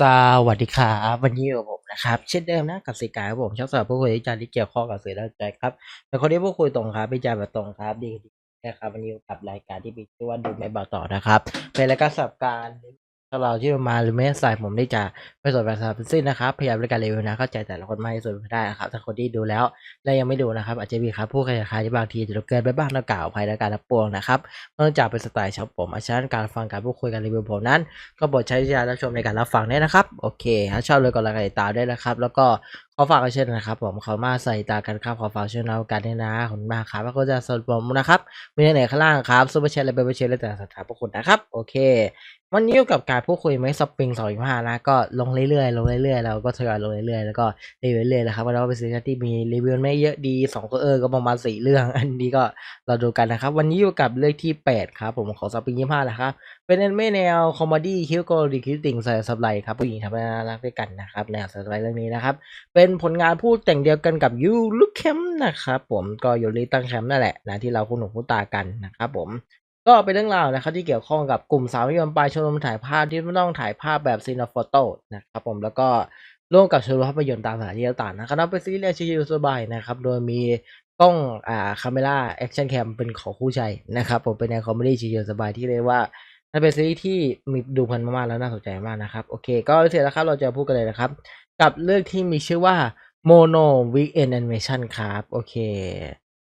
สวัสดีครับวันนี้อยู่กับผมนะครับเช่นเดิมนะกับสีกายผมชอบสำหรับผู้คุยวิจารณ์ที่เกี่ยวข้องกับสื่อด้านใจครับเป็นคนที่ผู้คุยตรงครับวิจารณ์แบบตรงครับดีดีนะครับวันนี้กับรายการที่มีชื่อว่าดูไม่บาต่อนะครับเป็นรายการสับการ สำหรับที่มาหรือไม่ใส่ผมได้จะไม่สนแบบทั้งสิ้นนะครับพยายามในการรีวิวนะเข้าใจแต่ละคนไม่สุดไม่ได้นะครับถ้าคนที่ดูแล้วและยังไม่ดูนะครับ อาจจะมีครับผู้ขยายคายที่บางทีจะเกินไปบ้างนักกล่าวภายในการรับปวงนะครับเนื่องจากเป็นสไตล์ชาวผมอาฉะนั้นการฟังการพูดคุยการรีวิวผมนั้น ก็โปรดใช้วิจารณญาณรับชมในการรับฟังได้นะครับโอเคถ้าชอบเลยกดไลค์ติดตามได้นะครับ แล้วก็ขอฝากเช่นนะครับ ผมขอมาใส่ตากันครับขอฝากช่วยเรากันด้วยนะขอบคุณมากครับแล้วก็จะสนผมนะครับมีในไหนข้างล่างครับซูเปอร์แชทและเบเบอร์แชทและแต่สถานพวกคุณนะครับโอเค วันนี้อยู่กับการพูดคุยไหมสปริงสองห้านะ ก็ลงเรื่อยๆ ลงเรื่อยๆ แล้วก็ทยอยลงเรื่อยๆ แล้วก็รีวิวเรื่อยๆนะครับแล้วก็เป็นซีรีส์ที่มีรีวิวไม่เยอะดีสองตัวเออ ก็ประมาณสี่เรื่อง อันนี้ก็เราดูกันนะครับ วันนี้อยู่กับเรื่องที่แปดครับ ผมของสปริงยี่ห้านะครับ เป็นแอนิเมะแนวคอมเมดี้คิวโกดีคิวติงใส่สับไลครับผู้หญิงทำน่ารักด้วยกันนะครับแนวสับไลเรื่องนี้นะครับ เป็นผลงานผู้แต่งเดียวกันกับยูลูกแคมนะครับผมก็ยูริตั้งแคมป์นั่นแหละนะที่เราคุ้นหูคุ้นตากันนะครับผม ก็เป็นเรื่องราวนะครับที่เกี่ยวข้องกับกลุ่มสาวนิยมปลายชมรมถ่ายภาพที่ไม่ต้องถ่ายภาพแบบซีน o โฟโต้นะครับผมแล้วก็ร่วมกับชมรมภาพยนตร์ตามสถานที่ต่างๆนะครับเป็นซีรีส์ชิวๆสบายนะครับโดยมีกล้องอ่าคาเมล่าแอคชั่นแคมเป็นของคู่ใจนะครับผมเป็นแนวคอมเมดี้ชิวๆสบายที่เรียกว่ามันเป็นซีรีส์ที่มีดูพันมากๆแล้วน่าสนใจมากนะครับโอเคก็เสร็จแล้วครับเราจะพูดกันเลยนะครับ กับเรื่องที่มีชื่อว่า Mono Weekend Animation ครับ โอเค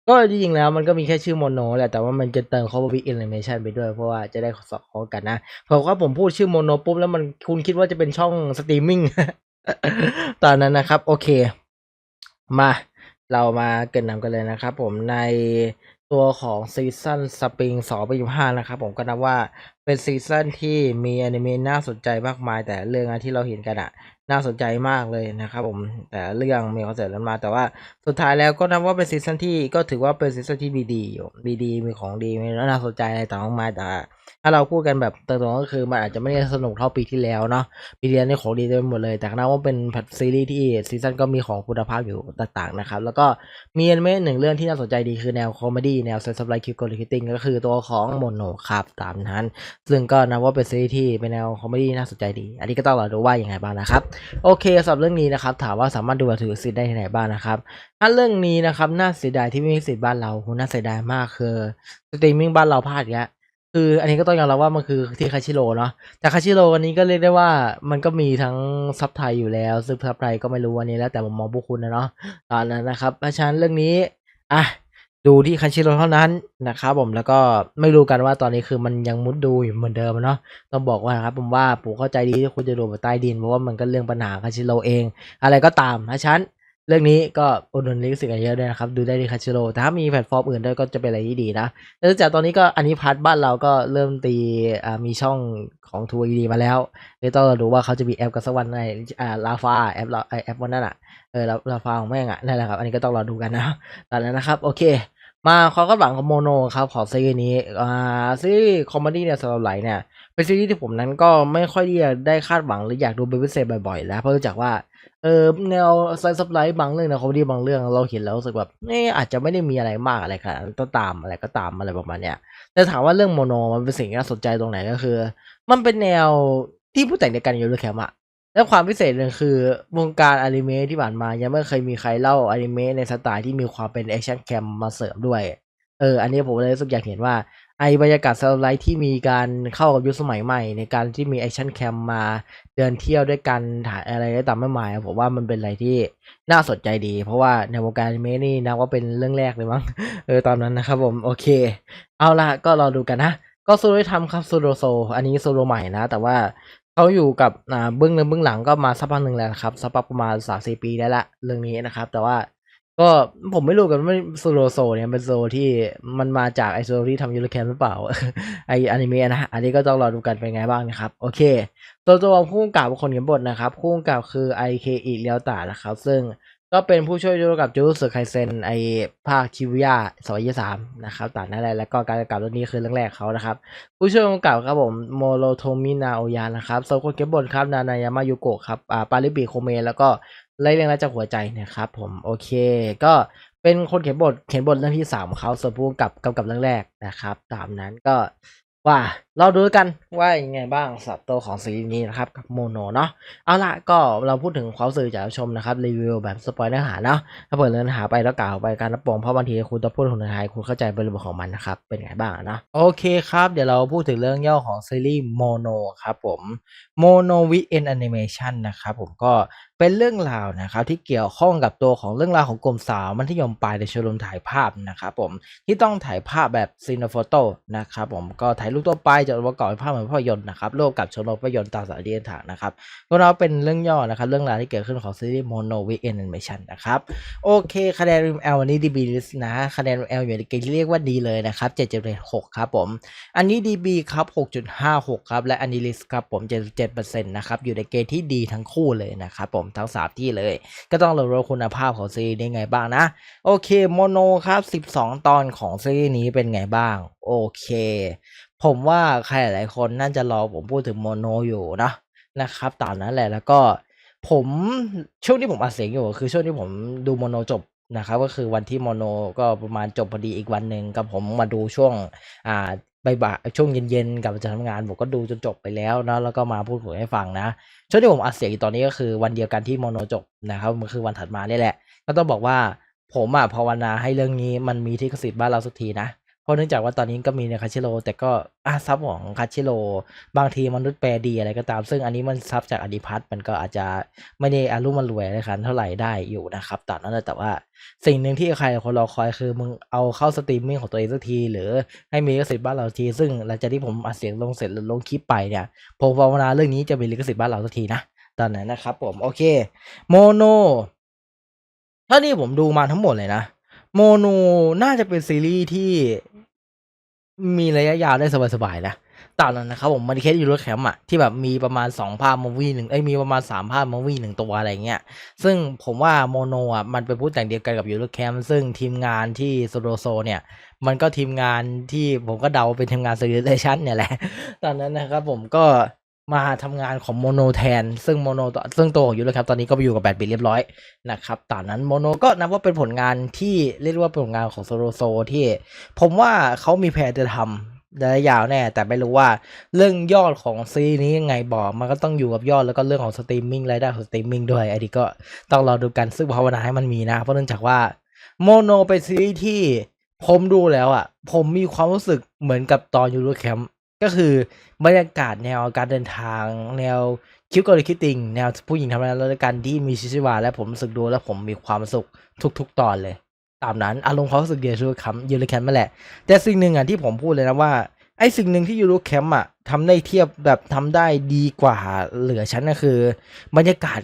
ก็จริงๆแล้วมันก็มีแค่ชื่อ Mono แหละแต่ว่ามันจะเติมคำว่า Weekend Animation ไปด้วยเพราะว่าจะได้สอดคล้องกันนะเพราะว่าผมพูดชื่อ Mono ปุ๊บแล้วมันคุณคิดว่าจะเป็นช่องสตรีมมิ่งตอนนั้นนะครับ โอเค มาเรามาเกินนำกันเลยนะครับผมในตัวของซีซั่นสปริง2ปี5นะครับผมก็นับว่าเป็นซีซั่นที่มีอนิเมะน่าสนใจมากมาย แต่เรื่องที่เราเห็นกันอะน่าสนใจมากเลยนะครับผมแต่เรื่องมีคอนเสิร์ตนั้นมาแต่ว่าสุดท้ายแล้วก็นับว่าเป็นซีซั่นที่ก็ถือว่าเป็นซีซั่นที่มีดีอยู่มีดีมีของดีมีน่าสนใจอะไรต่างๆมาแต่ถ้าเราพูดกันแบบตรงๆก็คือมันอาจจะไม่ได้สนุกเท่าปีที่แล้วเนาะปีที่แล้วนี่ของดีเต็มไปหมดเลย แต่นับว่าเป็นแพทซีรีส์ที่ซีซั่นก็มีของคุณภาพอยู่ต่างๆนะครับ แล้วก็มีอนิเมะหนึ่งเรื่องที่น่าสนใจดีคือแนวคอมเมดี้แนวเซนส์ไลคิวโกลิคิติงก็คือตัวของโมโนครับตามนั้น ซึ่งก็นับว่าเป็นซีรีส์ที่เป็นแนวคอมเมดี้น่าสนใจดี อันนี้ก็ต้องรอดูว่าอย่างไรบ้างนะครับโอเคสำหรับเรื่องนี้นะครับถามว่าสามารถดูบบถือสิทธิ์ได้ที่ไหนบ้างนะครับ ถ้าเรื่องนี้นะครับน่าเสียดายที่ไม่มีสิทธิ์บ้านเราคุณน่าเสียดายมากคือสตรีมมิ่งบ้านเราพลาดอีกแล้วคืออันนี้ก็ต้องยอมรับว่ามันคือที่คาชิโร่เนาะแต่คาชิโร่วันนี้ก็เรียกได้ว่ามันก็มีทั้งซับไทยอยู่แล้วซึ่งซับไทยก็ไม่รู้วันนี้แล้วแต่มุมมองพวกคุณนะเนาะตอนนั้นนะครับเพราะฉะนั้นเรื่องนี้อะดูที่คันชิโร่เท่านั้นนะครับผมแล้วก็ไม่รู้กันว่าตอนนี้คือมันยังมุดดูอยู่เหมือนเดิมเนาะต้องบอกว่านะครับผมว่าผมเข้าใจดีที่คุณจะดูแบบใต้ดินเพราะว่ามันก็เรื่องปัญหาคันชิโร่เอง อะไรก็ตามเพราะฉะนั้น เรื่องนี้ก็อุดหนุนลิขสิทธิ์กันเยอะด้วยนะครับ ดูได้ที่คันชิโร่แต่ถ้ามีแพลตฟอร์มอื่นด้วยก็จะเป็นอะไรที่ดีนะเนื่องจากตอนนี้ก็อันนี้พัทบ้านเราก็เริ่มตีมีช่องของทัวร์ดีมาแล้วเดี๋ยวต้องดูว่าเขาจะมีแอปกันสักวันในอ่าลาฟาแอปเราแอปวันนั้นอะเออลาลาฟาของแม่งอะนั่นแหละครับ อันนี้ก็ต้องรอดูกันนะตอนนั้นนะครับ โอเค มาความคาดหวังของโมโนครับของซีรีส์นี้อ่าซีรีส์คอมเมดี้เนี่ยสำหรับไหลเนี่ยเป็นซีรีส์ที่ผมนั้นก็ไม่ค่อยได้คาดหวังหรืออยากดูเป็นพิเศษบ่อยๆ แล้วเพราะรู้จักว่า เออแนวไซส์ซับไลท์บางเรื่องนะคอมเมดี้บางเรื่องเราเห็นแล้วรู้สึกแบบนี่อาจจะไม่ได้มีอะไรมากอะไรค่ะต้องตามอะไรก็ตามอะไรประมาณเนี้ยแต่ถามว่าเรื่องโมโนมันเป็นสิ่งที่น่าสนใจตรงไหนก็คือ มันเป็นแนวที่ผู้แต่งเดียวกันอยู่ด้วยแคมอะแล้วความพิเศษเลยคือวงการอนิเมะที่ผ่านมายังไม่เคยมีใครเล่าอนิเมะในสไตล์ที่มีความเป็นแอคชั่นแคมมาเสริมด้วยเอออันนี้ผมเลยรู้สึกอยากเห็นว่า ไอบรรยากาศสไลท์ที่มีการเข้ากับยุคสมัยใหม่ ในการที่มีแอคชั่นแคมมาเดินเที่ยวด้วยกันถ่ายอะไรได้ตามไม่หมายผมว่ามันเป็นอะไรที่น่าสนใจดี เพราะว่าในวงการอนิเมะนี่นับว่าเป็นเรื่องแรกเลยมั้งเออตอนนั้นนะครับผมโอเค เอาละก็รอดูกันนะก็โซโลทำครับโซโลโซ อันนี้โซโลใหม่นะ แต่ว่าเขาอยู่กับอ่าเบื้องหนึ่งเบื้องหลังก็มาสักพักหนึ่งแล้วนะครับสักประมาณสามสี่ปีได้ละเรื่องนี้นะครับ แต่ว่า ก็ผมไม่รู้กันว่าโซโลโซเนี่ยเป็นโซที่มันมาจากไอโซที่ทำยูโรแคมหรือเปล่า ไออนิเมะนะ อันนี้ก็ต้องรอดูกันเป็นไงบ้างนะครับ โอเค ตัวตัวผู้กำกับคนเขียนบทนะครับผู้กำกับคือไอเคอิเลียวตานะครับ ซึ่งก็เป็นผู้ช่วยกำกับจูสึไคเซนไอภาคคิวยาสองยี่สามนะครับต่านั่นแหละแล้วก็การกำกับเรื่องนี้คือเรื่องแรกเขานะครับ ผู้ช่วยกำกับครับผมโมโรโทมินาโอยานะครับโซโคเกบนครับนานายามายุโกะครับอ่าปาริบิโคเมแล้วก็ ไล่เรียงและจากหัวใจนะครับผมโอเค ก็เป็นคนเขียนบทเขียนบทเรื่องที่สามของเขาส่วนผู้กำกับกำกับเรื่องแรกนะครับ ตามนั้นก็ว่าเราดูกันว่ายังไงบ้างสับตัวของซีรีส์นี้นะครับกับโมโนเนาะเอาละก็เราพูดถึงความสื่อจากชมนะครับรีวิวแบบสปอยเนื้อหาเนาะถ้าเปิดเนื้อหาไปแล้วกล่าวไปการรับปองเพราะบางทีคุณต้องพูดถึงเนื้อหาคุณเข้าใจบริบทของมันนะครับเป็นไงบ้างเนาะโอเคครับเดี๋ยวเราพูดถึงเรื่องย่อของซีรีส์โมโนครับผมโมโนวิเอ็นแอนิเมชันนะครับผมก็เป็นเรื่องราวนะครับที่เกี่ยวข้องกับตัวของเรื่องราวของกลุ่มสาวมัธยมปลายในชมรมถ่ายภาพนะครับผมที่ต้องถ่ายภาพแบบซีนโฟโต้นะครับผมก็ถ่ายรูปตัวไปจะประกอบเป็นภาพเหมือนภาพยนตร์นะครับร่วมกับชมรมภาพยนตร์ตามสายเดียนฐานนะครับก็เราเป็นเรื่องย่อนะครับ เรื่องราวที่เกิดขึ้นของซีรีส์โมโนวิเอ็นแอนิเมชันนะครับ โอเค คะแนน ML วันนี้ DB list นะคะแนน ML อลอยู่ในเกณฑ์ที่เรียกว่าดีเลยนะครับ7.6ครับผม อันนี้ DB ครับ6.56ครับ และอันนี้ list ครับผม77%นะครับ อยู่ในเกณฑ์ที่ดีทั้งคู่เลยนะครับผมทั้งสามที่เลย ก็ต้องรู้คุณภาพของซีรีส์นี้ไงบ้างนะ โอเคโมโนครับ12ตอนของซีรีส์นี้เป็นไงบ้าง โอเค ผมว่าใครหลายคนน่าจะรอผมพูดถึงโมโนอยู่นะนะครับตามนั้นแหละแล้วก็ผมช่วงที่ผมอัดเสียงอยู่คือช่วงที่ผมดูโมโนจบนะครับก็คือวันที่โมโนก็ประมาณจบพอดีอีกวันหนึ่งกับผมมาดูช่วงอ่าบ่ายช่วงเย็นๆกับจะทำงานผมก็ดูจนจบไปแล้วนะแล้วก็มาพูดคุยให้ฟังนะช่วงที่ผมอัดเสียงตอนนี้ก็คือวันเดียวกันที่โมโนจบนะครับมันคือวันถัดมานี่แหละ ก็ต้องบอกว่าผมอะภาวนาให้เรื่องนี้มันมีที่กสิทธิ์บ้านเราสักทีนะ เพราะเนื่องจากว่าตอนนี้ก็มีในคาชิโรแต่ก็อะซับของคาชิโรบางทีมนุษย์แปลดีอะไรก็ตาม ซึ่งอันนี้มันซับจากอดิพัทมันก็อาจจะไม่ได้อารุ่มมันรวยอะไรคันเท่าไหร่ได้อยู่นะครับตอนนั้นแต่ว่าสิ่งหนึ่งที่ใครคนรอคอยคือมึงเอาเข้าสตรีมมิ่งของตัวเองสักที หรือให้มีลิขสิทธิ์บ้านเราทีซึ่งหลังจากที่ผมอัดเสียงลงเสร็จหรือลงคลิปไปเนี่ยผมภาวนาเรื่องนี้จะมีลิขสิทธิ์บ้านเราสักทีนะตอนนั้นนะครับผมโอเคโมโนถ้านี่ผมดูมาทั้งหมดเลยนะโมโนน่าจะเป็นซีรีส์ที่ มีระยะยาวได้สบายๆนะตามนั้นนะครับผมมันเคสยูโรแคมป์อะที่แบบมีประมาณสองภาพมูวี่หนึ่งไอ้มีประมาณสามภาพมูวี่หนึ่งตัวอะไรเงี้ยซึ่งผมว่าโมโนอะมันเป็นผู้แต่งเดียวกันกับยูโรแคมป์ซึ่งทีมงานที่โซโลโซเนี่ย มันก็ทีมงานที่ผมก็เดาเป็นทีมงานซีรีส์เลชันเนี่ยแหละ ตอนนั้นนะครับผมก็ มาทำงานของโมโนแทน ซึ่งโมโนซึ่งตัวของยูโรแคมป์ตอนนี้ก็ไปอยู่กับแบดบิเรียบร้อยนะครับตอนนั้นโมโนก็นับว่าเป็นผลงานที่เรียกว่าเป็นผลงานของโซโลโซที่ ผมว่าเขามีแผนจะทำระยะยาวแน่ แต่ไม่รู้ว่าเรื่องยอดของซีนี้ยังไงบอก มันก็ต้องอยู่กับยอดแล้วก็เรื่องของสตรีมมิ่งรายได้ของสตรีมมิ่งด้วยอันนี้ก็ต้องรอดูกันซึ่งภาวนาให้มันมีนะ เพราะเนื่องจากว่าโมโนเป็นซีรีส์ที่ผมดูแล้วอะ ผมมีความรู้สึกเหมือนกับตอนยูโรแคมป์ ก็คือบรรยากาศแนวการเดินทาง แนวคิวกอริคิติงแนวผู้หญิงทำงานแล้วกันที่มีชีวิตวาและผมรู้สึกดูแล้วผมมีความสุขทุก ๆ ตอนเลย ตามนั้นอารมณ์ควาสึกเดียวชูคัมยูโรแคมป์นั่นแหละ แต่สิ่งหนึ่งอะที่ผมพูดเลยนะว่าไอ้สิ่งหนึ่งที่ยูโรแคมป์อะทำได้เทียบแบบทำได้ดีกว่าเหลือชั้นก็คือ บรรยากาศ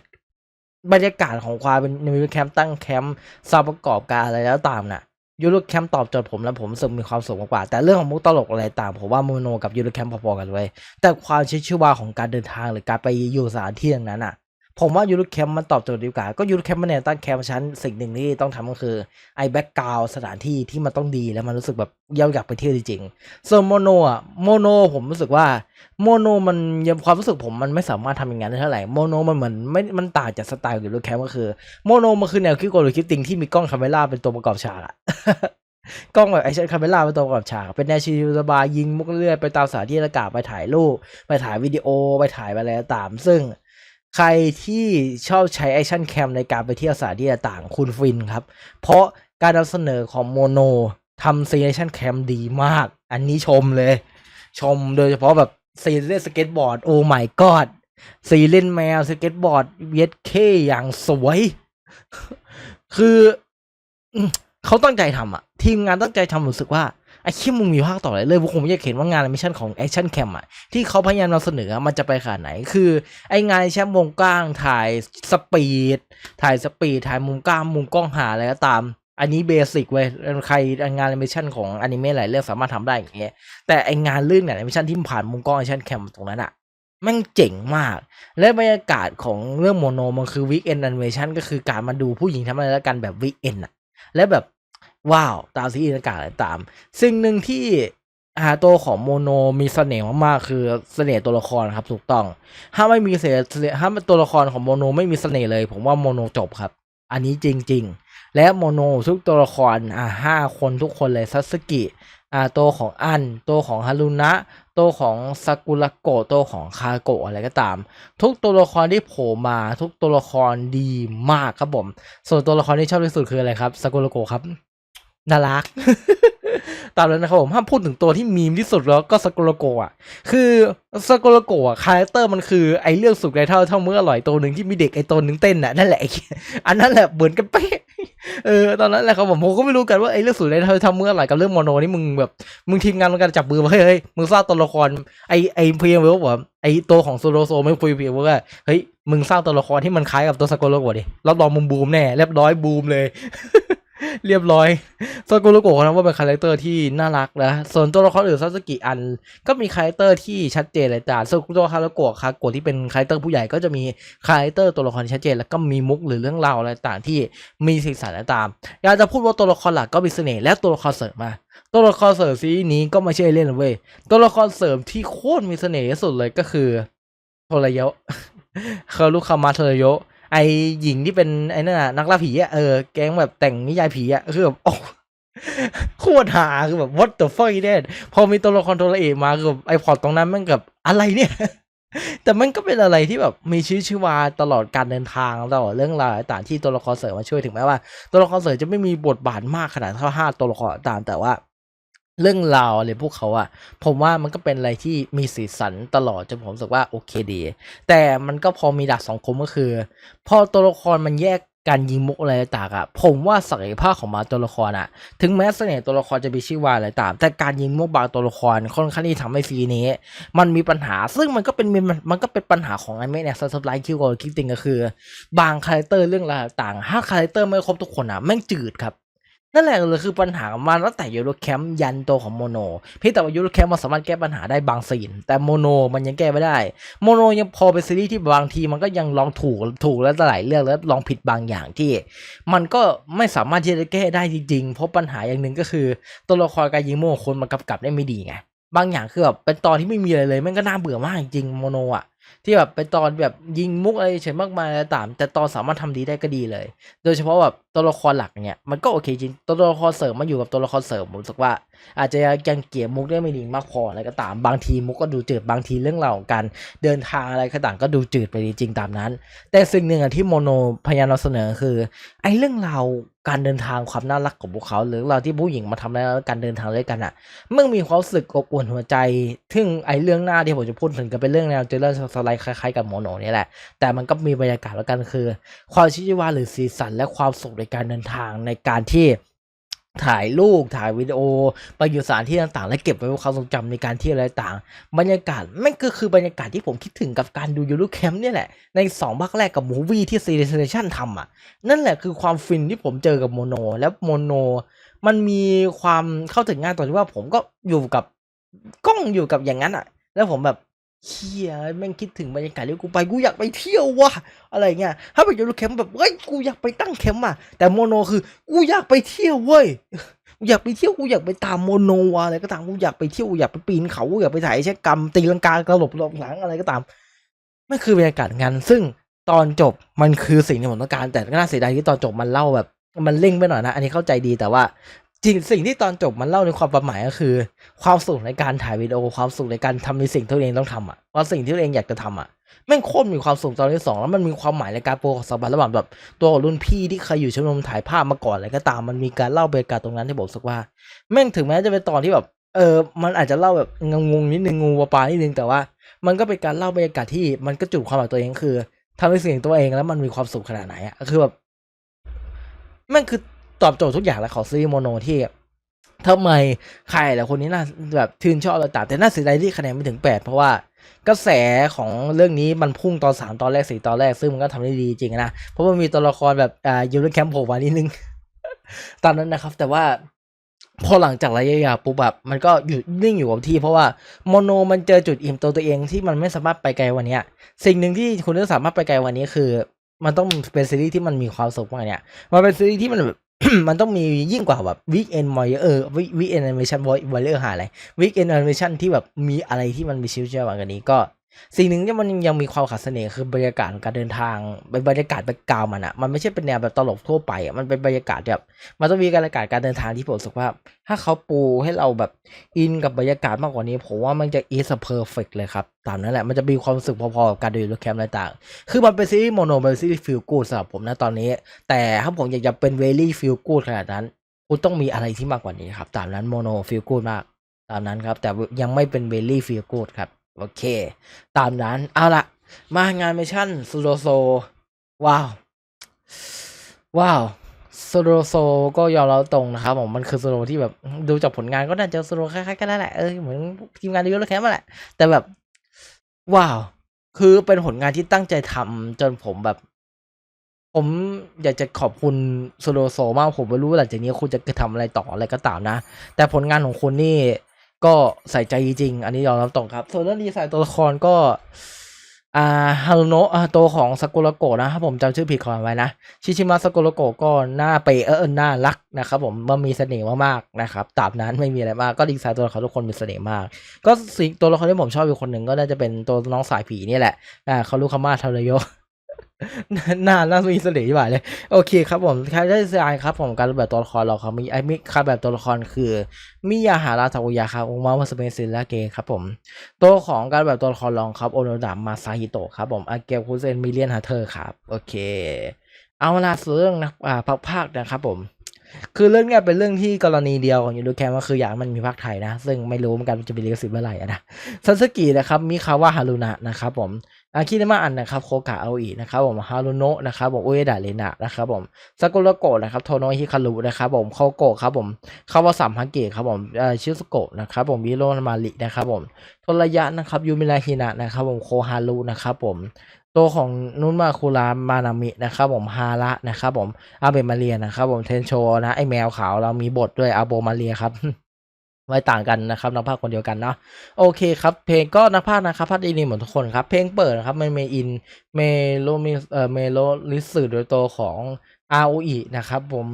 บรรยากาศของความเป็นยูโรแคมป์ตั้งแคมป์สร้างประกอบการอะไรแล้วตามน่ะ ยูโรแคมตอบโจทย์ผมแล้วผมรู้สึกมีความสุขมากกว่า แต่เรื่องของมุกตลกอะไรต่างผมว่าโมโนกับยูโรแคมพอๆกันเลยแต่ความชิชื่อว่าของการเดินทางหรือการไปอยู่สถานที่อย่างนั้นอะ ผมว่ายูโรแคมมันตอบโจทย์ดีกว่า ก็ยูโรแคมมันเนี่ยตั้งแคมป์ชั้นสิ่งหนึ่งที่ต้องทำก็คือไอ้แบ็กกราวสถานที่ที่มันต้องดีแล้วมันรู้สึกแบบเย้าอยากไปเที่ยวจริงๆส่วนโมโนอะโมโนผมรู้สึกว่าโมโนมันยังความรู้สึกผมมันไม่สามารถทำอย่างนั้นได้เท่าไหร่โมโนมันเหมือนไม่มันต่างจากสไตล์ยูโรแคมก็คือโมโนมันคือแนวคิดโกลหรือคิดติงที่มีกล้องคาเมล่าเป็นตัวประกอบฉากอะกล้องแบบไอชั่นคาเมล่าเป็นตัวประกอบฉากเป็นแนวชิลสบายยิงมุกเรื่อยไปตามสถานที่อากาศไปถ่ายรูปไปถ่ายวิดีโอไปถ่ายอะไรตามซึ่ง ใครที่ชอบใช้แอคชั่นแคมในการไปเที่ยวสถานที่ต่างๆคุณฟินครับ เพราะการนำเสนอของโมโนทำซีนแอคชั่นแคมดีมาก อันนี้ชมเลย ชมโดยเฉพาะแบบซีนเล่นสเก็ตบอร์ดโอ้ my god ซีนเล่นแมวสเก็ตบอร์ดเวทเคอย่างสวย คือเขาตั้งใจทำอะทีมงานตั้งใจทำรู้สึกว่า ไอ้ขี้มึงมีภาคต่อเลยเลยผมอยากเห็นว่างานแอนิเมชันของแอคชั่นแคมอะที่เขาพยายามนำเสนอมันจะไปขนาดไหน คือไองานแชมป์วงกว้างถ่ายสปีดถ่ายสปีดถ่ายมุมกล้ามมุมกล้องหาอะไรก็ตามอันนี้เบสิกเว้ยใครงานแอนิเมชันของอนิเมะหลายเรื่องสามารถทำได้อย่างเงี้ย แต่ไองานลื่นเนี่ยแอนิเมชันที่ผ่านมุมกล้องแอคชั่นแคมตรงนั้นอะแม่งเจ๋งมาก และบรรยากาศของเรื่องโมโนมันคือวิกเอนแอนิเมชันก็คือการมาดูผู้หญิงทำอะไรแล้วกันแบบวิกเอนอะและแบบ ว้าว ตามซีรีส์อากาศตามสิ่งหนึ่งที่หาตัวของโมโนมีเสน่ห์มากๆคือเสน่ห์ตัวละครครับถูกต้อง ถ้าไม่มีเสน่ห์ถ้าตัวละครของโมโนไม่มีเสน่ห์เลย ผมว่าโมโนจบครับ อันนี้จริง ๆ และโมโนทุกตัวละครอ่าห้าคนทุกคนเลยซัสกิอ่าตัวของอันตัวของฮารุนะตัวของซากุระโกะตัวของคาโกะอะไรก็ตาม ทุกตัวละครที่โผล่มาทุกตัวละครดีมากครับผมส่วนตัวละครที่ชอบที่สุดคืออะไรครับซากุระโกะครับ น่ารัก ตามนั้นนะครับผมห้ามพูดถึงตัวที่มีมที่สุดแล้วก็ซากุระโกะอะคือซากุระโกะคาแรคเตอร์มันคือไอเรื่องสุกไรเท่าเท่าเมื่ออร่อยตัวหนึ่งที่มีเด็กไอตัวหนึ่งเต้นน่ะนั่นแหละอันนั้นแหละเหมือนกันเป๊ะเออตอนนั้นแหละครับผมผมก็ไม่รู้กันว่าไอเรื่องสุกไรเท่าเท่าเมื่ออร่อยกับเรื่องโมโนนี่มึงแบบมึงทีมงานมันกันจับมือมาเฮ้ยเฮ้ยมึงสร้างตัวละครไอไอเพียงเวลบอกไอตัวของโซโลโซไม่คุยเพียงว่าเฮ้ยมึงสร้างตัวละครที่มันคล้ายกับตัวซากุระโกะดิรับรองมึงบูมแน่เรียบร้อยบูมเลย เรียบร้อยซากุระโกะนะว่าเป็นคาแรคเตอร์ที่น่ารักนะ ส่วนตัวละครอื่นซาสึกิอัน ก็มีคาแรคเตอร์ที่ชัดเจนเลยจ้าส่วนตัวคาราโกะคาโกะที่เป็นคาแรคเตอร์ผู้ใหญ่ก็จะมีคาแรคเตอร์ตัวละครชัดเจน แล้วก็มีมุกหรือเรื่องราวอะไรต่างที่มีสีสันและตาม อยากจะพูดว่าตัวละครหลักก็มีเสน่ห์และตัวละครเสริมมา ตัวละครเสริมซีนี้ก็ไม่ใช่เล่นเว้ย ตัวละครเสริมที่โคตรมีเสน่ห์ที่สุดเลยก็คือโทรยะคารุคามาโทรยะ ไอหญิงที่เป็นไอ้นั่นน่ะนักล่าผีอะเออแก๊งแบบแต่งนิยายผีอะคือแบบโอ้โคตรหาคือแบบ what the fuck is that พอมีตัวละครโทรเอกมาคือแบบไอพอร์ตตรงนั้นมันกับอะไรเนี่ย แต่มันก็เป็นอะไรที่แบบมีชีวิตชีวาตลอดการเดินทางตลอดเรื่องราวต่างที่ตัวละครเสริมมาช่วยถึงแม้ว่า ตัวละครเสริมจะไม่มีบทบาทมากขนาดเท่าห้าตัวละครตามแต่ว่า เรื่องราวอะไรพวกเขาอะผมว่ามันก็เป็นอะไรที่มีสีสันตลอดจนผมรู้สึกว่าโอเคดี แต่มันก็พอมีดักสองคมก็คือ พอตัวละครมันแยกการยิงมุกอะไรต่างอะผมว่าศักยภาพของมาตัวละครอะถึงแม้เสน่ห์ตัวละครจะมีชื่อว่าอะไรตามแต่การยิงมุกบางตัวละครค่อนข้างที่ทำให้ซีนี้ มันมีปัญหาซึ่งมันก็เป็นมันก็เป็นปัญหาของไอเมเนี่ยซับไลท์คิวกับคิดติงก็คือ บางคาแรคเตอร์เรื่องราวต่างๆถ้าคาแรคเตอร์ไม่ครบทุกคนอะแม่งจืดครับ นั่นแหละเลยคือปัญหามันตั้งแต่ยูโรแคมป์ยันตัวของโมโนเพี่แต่ว่ายูโรแคมป์มันสามารถแก้ปัญหาได้บางซีน แต่โมโนมันยังแก้ไม่ได้ โมโนยังพอเป็นซีรีส์ที่บางทีมันก็ยังลองถูกถูกแล้วหลายเรื่องแล้วลองผิดบางอย่างที่ มันก็ไม่สามารถที่จะแก้ได้จริงๆ เพราะปัญหาอย่างหนึ่งก็คือ ตัวละครการยิงโมคนมันกำกับได้ไม่ดีไงบางอย่างคือแบบเป็นตอนที่ไม่มีอะไรเลยมันก็น่าเบื่อมากจริงโมโนอะที่แบบเป็นตอนแบบยิงมุกอะไรเฉยมากมายอะไรต่างแต่ตอนสามารถทำดีได้ก็ดีเลย โดยเฉพาะแบบ ตัวละครหลักเนี่ยมันก็โอเคจริงตัวละครเสริมมาอยู่กับตัวละครเสริมผมรู้สึกว่า อาจจะยังเกี่ยมุกได้ไม่ดีมากพออะไรก็ตามบางทีมุกก็ดูจืดบางทีเรื่องราวของการเดินทางอะไรก็ต่างก็ดูจืดไปจริงตามนั้น แต่สิ่งหนึ่งที่โมโนพยายามนเสนอคือ ไอ้เรื่องราวการเดินทางความน่ารักของพวกเขาหรือเราที่ผู้หญิงมาทำแล้วการเดินทางด้วยกันอะมันมีความรู้สึกอบอุ่นหัวใจซึ่งไอ้เรื่องหน้าที่ผมจะพูดถึงก็เป็นเรื่องแนวเจอร์สไลด์คล้ายๆกับโมโนนี่แหละแต่มันก็มีบรรยากาศแล้วกันคือ ความชีวิตวาหรือสีสันและความสุขในการเดินทางในการที่ถ่ายรูปถ่ายวิดีโอไปอยู่สถานที่ต่างๆ และเก็บไว้เป็นความทรงจำในการเที่ยวอะไรต่างบรรยากาศไม่ก็คือบรรยากาศที่ผมคิดถึงกับการดูยูรูแคมป์เนี่ยแหละ ในสองภาคแรกกับมูวี่ที่ซีรีส์เซชันทำอะ นั่นแหละคือความฟินที่ผมเจอกับโมโน แล้วโมโน มันมีความเข้าถึงง่ายตรงที่ว่าผมก็อยู่กับกล้องอยู่กับอย่างนั้นอะ แล้วผมแบบ เฮียแม่งคิดถึงบรรยากาศที่กูไปกูอยากไปเที่ยวว่ะอะไรเงี้ยถ้าไปยูรูแคมป์แบบเฮ้ยกูอยากไปตั้งแคมป์อะแต่โมโนคือ กูอยากไปเที่ยวเว้ยกูอยากไปเที่ยวกูอยากไปตามโมโนอะไรก็ตามกูอยากไปเที่ยวกูอยากไปปีนเขาอยากไปถ่ายใช้กรรมตีลังกากระหลบหลบหลังอะไรก็ตามไม่คือบรรยากาศงาน ซึ่งตอนจบมันคือสิ่งที่ผมต้องการแต่ก็น่าเสียดายที่ตอนจบมันเล่าแบบ มันเร่งไปหน่อยนะ อันนี้เข้าใจดีแต่ว่า จริงสิ่งที่ตอนจบมันเล่าในความประหมายก็คือ ความสุขในการถ่ายวิดีโอความสุขในการทำในสิ่งที่ตัวเองต้องทำอะว่าสิ่งที่ตัวเองอยากจะทำอะแม่งโคตรมีความสุขตอนที่สองแล้วมันมีความหมายในการโปรสัมพันธ์ระหว่างแบบตัวของรุ่นพี่ที่เคยอยู่ชมรมถ่ายภาพมาก่อนอะไรก็ตามมันมีการเล่าบรรยากาศตรงนั้นที่ผมรู้สึกว่า แม่งถึงแม้จะเป็นตอนที่แบบเออ มันอาจจะเล่าแบบงงๆนิดนึงงูปลานิดนึงแต่ว่า มันก็เป็นการเล่าบรรยากาศที่มันก็จุความหมายตัวเองคือทำในสิ่งตัวเองแล้วมันมีความสุขขนาดไหนอะคือแบบแม่งคือ ตอบโจทย์ทุกอย่างแล้วของซีรีส์โมโนที่ทำไมใครหลายคนนี้น่าแบบชื่นชอบอะไรต่างแต่น่าเสียดายที่คะแนนไม่ถึงแปดเพราะว่ากระแสของเรื่องนี้มันพุ่งตอนสามตอนแรกสี่ตอนแรก ซึ่งมันก็ทำได้ดีจริงนะ เพราะว่ามีตัวละครแบบอ่ายูริแคมป์โผล่มานิดนึงตามนั้นนะครับ แต่ว่าพอหลังจากระยะยาวปุ๊บแบบมันก็หยุดนิ่งอยู่กับที่ เพราะว่าโมโนมันเจอจุดอิ่มตัวตัวเองที่มันไม่สามารถไปไกลวันนี้สิ่งหนึ่งที่คุณจะสามารถไปไกลวันนี้คือ มันต้องเป็นซีรีส์ที่มันมีความสุขมากเนี่ยมันเป็นซีรีส์ที่มันแบบ มันต้องมียิ่งกว่าแบบวิกเอนมอยเออวิกเอนแอนิเมชันวอยเลอร์หาอะไรวิกเอนแอนิเมชันที่แบบมีอะไรที่มันมีชีวิตชีวากันนี้ก็ สิ่งหนึ่งที่มันยังมีความขัดเสน่ห์คือบรรยากาศของการเดินทางเป็นบรรยากาศแบ็กกราวมันอะมันไม่ใช่เป็นแนวแบบตลกทั่วไปอะมันเป็นบรรยากาศแบบมันต้องมีบรรยากาศการเดินทางที่ผมรู้สึกว่า ถ้าเขาปูให้เราแบบอินกับบรรยากาศมากกว่านี้ผมว่ามันจะ is a perfect เลยครับ ตามนั้นแหละมันจะมีความรู้สึกพอๆกับการดูรถแคมป์อะไรต่าง คือมันเป็นซีรีส์โมโนเป็นซีรีส์ฟิลกูดสำหรับผมนะตอนนี้ แต่ถ้าผมอยากจะเป็นเวลี่ฟิลกูดขนาดนั้นคุณต้องมีอะไรที่มากกว่านี้ครับตามนั้นโมโนฟิลกูดมากตามนั้นครับแต่ยังไม่เป็นเวลี่ฟิลกูดครับ โอเค ตามนั้น เอาละมางานมิชชั่นซูโดโซ ว้าว ว้าวซูโดโซก็ยอมรับตรงนะครับผมมันคือซูโดที่แบบดูจากผลงานก็น่าจะซูโดคล้ายๆกันนั่นแหละเออเหมือนทีมงานดีโอแล้วแค่มป์แหละ แต่แบบ ว้าว คือเป็นผลงานที่ตั้งใจทำจนผมแบบ ผมอยากจะขอบคุณโซโลโซมากผมไม่รู้หลังจากนี้คุณจะทำอะไรต่ออะไรก็ตามนะ แต่ผลงานของคุณนี่ ก็ใส่ใจจริง อันนี้ยอมรับตรงครับ ส่วนเรื่องดีไซน์ตัวละครก็ อ่าฮารุโนะอ่าตัวของสกุลโกะนะครับผมจำชื่อผิดขอไว้นะ ชิชิมะสกุลโกะก็หน้าเปย์เออเออน่ารักนะครับผมมันมีเสน่ห์มากๆนะครับตามนั้นไม่มีอะไรมากก็ดีไซน์ตัวละครทุกคนมีเสน่ห์มาก ก็สิ่งตัวละครที่ผมชอบอยู่คนหนึ่งก็น่าจะเป็นตัวน้องสายผีนี่แหละอ่าเขารู้คามาทารโย น่าน่ามีเสน่ห์ที่บ่ายเลย โอเคครับผมคาได้ดีไซน์ครับผมการแบบตัวละครเราครับมีไอมิคาแบบตัวละครคือมิยาฮาราทากุยะครับองมาวาสเปนซินและเกครับผม ตัวของการแบบตัวละครรองครับโอโนดามาซาฮิโตะครับผมอาเกลคุเซนมิเลียนฮาเธอร์ครับ โอเค เอาละส่วนเรื่องนะอ่าภาคภาคนะครับผม คือเรื่องเนี้ยเป็นเรื่องที่กรณีเดียวของยูโดแคมก็คืออยากมันมีภาคไทยนะ ซึ่งไม่รู้เหมือนกันว่าจะมีลิขสิทธิ์เมื่อไหร่นะซันสกินะครับมิคาวะฮารุนะนะครับผมอาคิเนมาอันนะครับโคกะเอาอีนะครับผมฮารุโนะนะครับผมอุเอดะเลนะนะครับผมซากุระโกะนะครับโทโนฮิคารุนะครับผมโคโกะครับผมคาวาสัมฮาเกะครับผมเอ่อชิซุโกะนะครับผมวิโรนมารินะครับผมโทระยะนะครับยูมิราฮินะนะครับผมโคฮารุนะครับผม ตัวของนุนมาคุรามานามินะครับผมฮาระนะครับผมอาเบมาเรียนะครับผมเทนโชนะไอแมวขาวเรามีบทด้วยอาโบมาเรียครับไว้ต่างกันนะครับนักพากย์คนเดียวกันเนาะโอเคครับเพลงก็นักพากย์นะครับพากย์ดีๆเหมือนทุกคนครับเพลงเปิดนะครับเมเมอินเมโลมิเอ่อเมโลลิสึโดยตัวของอาโออินะครับผม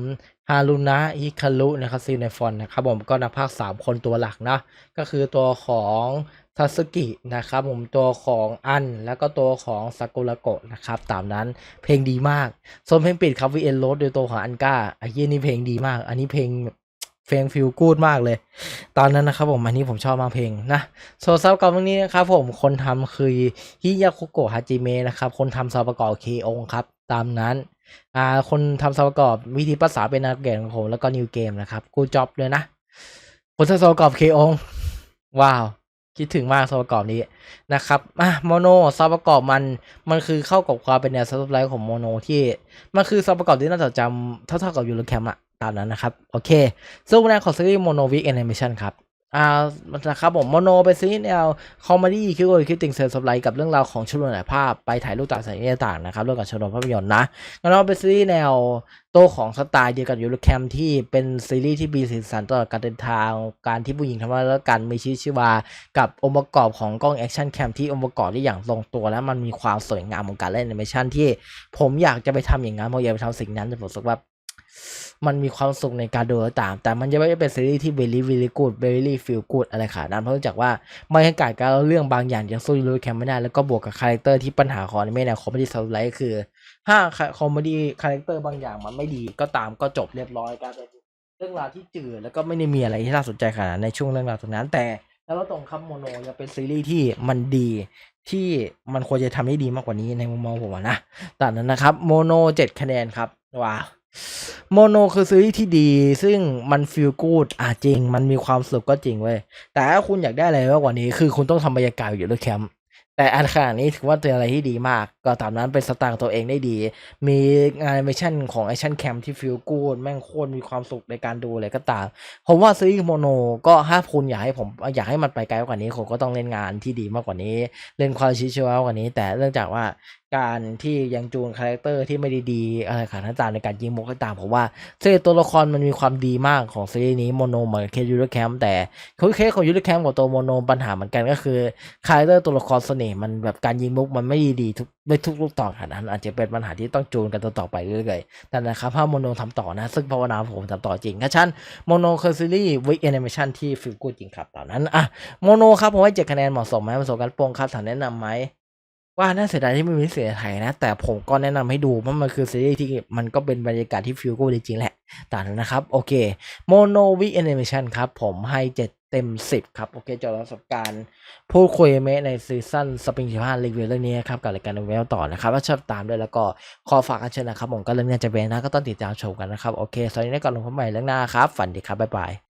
ฮารุนะฮิคารุนะครับซีเนฟอนนะครับผมก็นักพากย์สามคนตัวหลักนะก็คือตัวของ ซาสกินะครับผมตัวของอันแล้วก็ตัวของซากุระโกะนะครับตามนั้นเพลงดีมากส่วนเพลงปิดครับวีเอ็นโรดโดยตัวของอันก้าไอ้ยี่นี่เพลงดีมาก อันนี้เพลงเพลงฟิลกูดมากเลย ตอนนั้นนะครับผมอันนี้ผมชอบมากเพลงนะโซซับกับเรื่องนี้นะครับผมคนทำคือฮิยาคุโกะฮาจิเมะนะครับคนทำซาวประกอบเคองครับตามนั้นอ่าคนทำซาวประกอบวิธีภาษาเป็นนักเรียนของผมแล้วก็นิวเกมนะครับกูจ็อบเลยนะคนทำซาวประกอบเคองว้าว คิดถึงมากซอฟประกอบนี้นะครับอะโมโนซอฟประกอบมันมันคือเข้ากับความเป็นแนวซับไลท์ของโมโนที่มันคือซอฟประกอบที่น่าจดจำเท่าๆกับยูโรแคมอะตามนั้นนะครับ โอเคซึ่งแรกของซีรีส์โมโนวิกแอนิเมชันครับ อ่านะครับผมโมโนเป็นซีรีส์แนวคอมเมดี้คิวโอคิดติงเซอร์สไลด์กับเรื่องราวของชนวนหลายภาพไปถ่ายรูปต่างสานต่างนะครับเรื่องกับชนวนภาพยนตร์นะแล้วก็เป็นซีรีส์แนวโตของสไตล์เดียวกับยูโรแคมที่เป็นซีรีส์ที่มีสีสันตลอดการเดินทางการที่ผู้หญิงทำงานแล้วกันมีชีวิตชีวา กับองค์ประกอบของกล้องแอคชั่นแคมที่องค์ประกอบได้อย่างลงตัว และมันมีความสวยงามของการเล่นแอนิเมชั่นที่ผมอยากจะไปทำอย่างนั้นผมอยากไปทำสิ่งนั้นแต่ผมรู้สึกว่า มันมีความสุขในการดูแลตาม แต่มันจะไม่ได้เป็นซีรีส์ที่ very very good very feel good อะไรขนาดนั้นเพราะจากว่าบรรยากาศการเล่าเรื่องบางอย่างยังสู้ยูโรแคมไม่ได้แล้วก็บวกกับคาแรคเตอร์ที่ปัญหาของอนิเมะแนวคอมเมดี้สไลด์คือถ้าคอมเมดี้คาแรคเตอร์บางอย่างมันไม่ดีก็ตามก็จบเรียบร้อยกายเป็นเรื่องราวที่จืดแล้วก็ไม่ได้มีอะไรที่น่าสนใจขนาดในช่วงเรื่องราวตรงนั้น แต่แล้วตรงครับโมโนยังเป็นซีรีส์ที่มันดีที่มันควรจะทำได้ดีมากกว่านี้ในมุมมองผมนะตามนั้นนะครับโมโนเจ็ดคะแนนครับว้าว โมโนคือซื้อที่ดี ซึ่งมันฟีลกูดอะจริง มันมีความสุขก็จริงเว้ย แต่ถ้าคุณอยากได้อะไรมากกว่านี้ คือคุณต้องทำบรรยากาศอยู่ด้วยแคมป์แต่อันขนาดนี้ถือว่าเป็นอะไรที่ดีมาก ก็ตามนั้นเป็นสไตล์ของตัวเองได้ดี มีงานแอนิเมชันของแอคชั่นแคมที่ฟีลกูดแม่งโคตรมีความสุขในการดูเลยก็ตาม ผมว่าซีรีส์โมโนก็ถ้าคุณอยากให้ผมอยากให้มันไปไกลกว่านี้ผมก็ต้องเล่นงานที่ดีมากกว่านี้ เล่นความชิชวากว่านี้ แต่เนื่องจากว่าการที่ยังจูนคาแรคเตอร์ที่ไม่ด้ดีอะไรขนาดนั้นตามในการยิงมุกก็ตามผมว่าซีรีส์ตัวละครมันมีความดีมากของซีรีส์นี้โมโนเหมือนเคยูรแคมแต่คุยเคสของยูรแคมกับตัวโมโนปัญหาเหมือนกันก็คือคาแรคเตอร์ตัวละครเสน่ห์มันแบบการยิงมุกมันไม่ดีทุกไไม่ทุกๆตอขนาดนั้นอาจจะเป็นปัญหาที่ต้องจูนกันต่อไปเรื่อยๆแต่นะครับถ้าโมโนทำต่อนะ ซึ่งภาวนาผมทำต่อจริงถ้าฉันโมโนเคือซีรีส์วิกแอนิเมชันที่ฟิลกูดจริงครับตอนนั้นอะโมโนครับผมให้เจ็ดคะแนนเหมาะสมไหมเหมาะสมกันโปรงครับถามแนะนำไหมว่าน่าเสียดายที่ไม่มีเสียไทยนะ แต่ผมก็แนะนำให้ดูเพราะมันคือซีรีส์ที่มันก็เป็นบรรยากาศที่ฟิลกูจริงๆแหละตามนั้นนะครับ โอเคโมโนวิแอนิเมชันครับ ผมให้เจ็ด เต็มสิบครับ โอเคจบประสบการณ์พูดคุยเมในซีซั่นสปริงสิบห้ารีวิวเรื่องนี้ครับกับรายการเวลต่อนะครับว่าชอบตามด้วยแล้วก็ขอฝากกันเชิญนะครับผมก็เรื่องนี้จะเป็นนะก็ต้องติดตามชมกันนะครับ โอเคสวัสดีนะก่อนลงพบใหม่เรื่องหน้าครับ ฝันดีครับ บ๊ายบาย